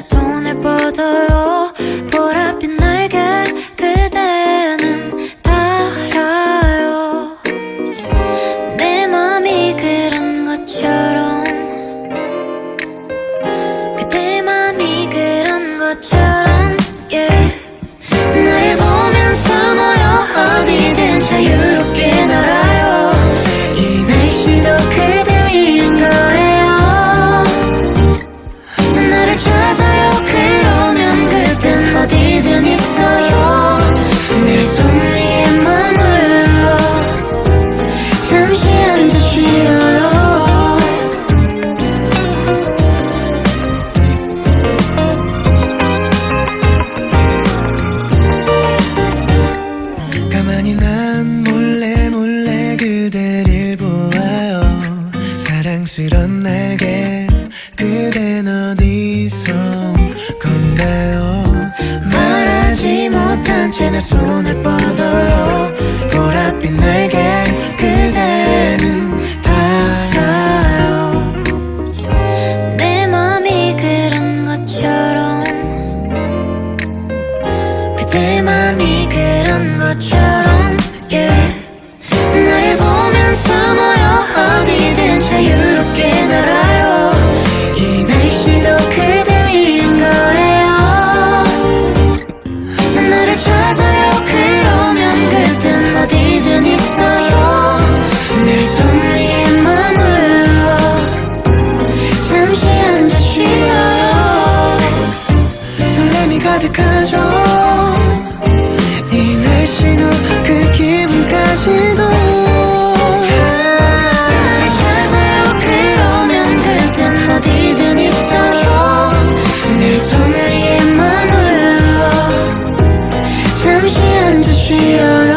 손을 뻗어요. 보랏빛 날개 그대는 달아요. 내 맘이 그런 것처럼. 그대 맘이 그런 것처럼. 언제나 손을 뻗어요. 보랏빛 날개 그대는 달아요. 내 맘이 그런 것처럼 그대 맘이 그런 것처럼. 가득하죠. 이 날씨도 그 기분까지도. 나를 찾아요. 그러면 그땐 어디든 있어요. 내손 위에만 올라 잠시 앉아 쉬어요.